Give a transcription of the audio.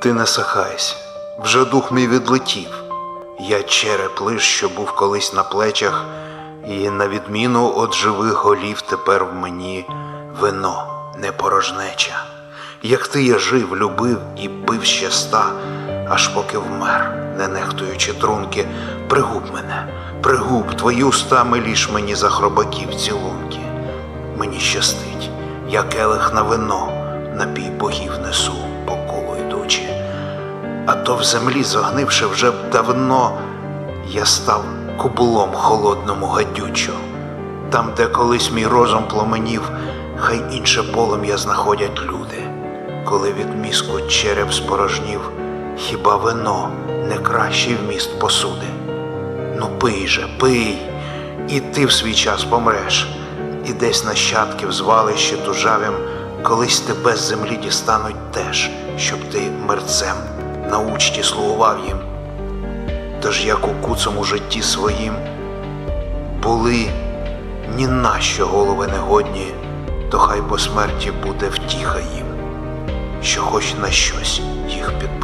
Ти не сахайся, вже дух мій відлетів. Я череп лиш, що був колись на плечах, і на відміну від живих голів тепер в мені вино не порожнеча. Як ти я жив, любив і пив ще ста, аж поки вмер, не нехтуючи трунки, пригуб мене, пригуб твої уста миліш мені за хробаків цілунки. Мені щастить, я келих на вино, напій богів несу, то в землі, зогнивши вже давно, я став кубулом холодному гадючу. Там, де колись мій розум пломенів, хай інше полум'я знаходять люди. Коли від мізку череп спорожнів, хіба вино не кращий вміст посуди? Ну пий же, пий, і ти в свій час помреш, і десь нащадків звалище тужавим, колись тебе з землі дістануть теж, щоб ти мерцем на учті слугував їм. Тож як у куцому житті своїм були ні на що голови негодні, то хай по смерті буде втіха їм, що хоч на щось їх підтримує.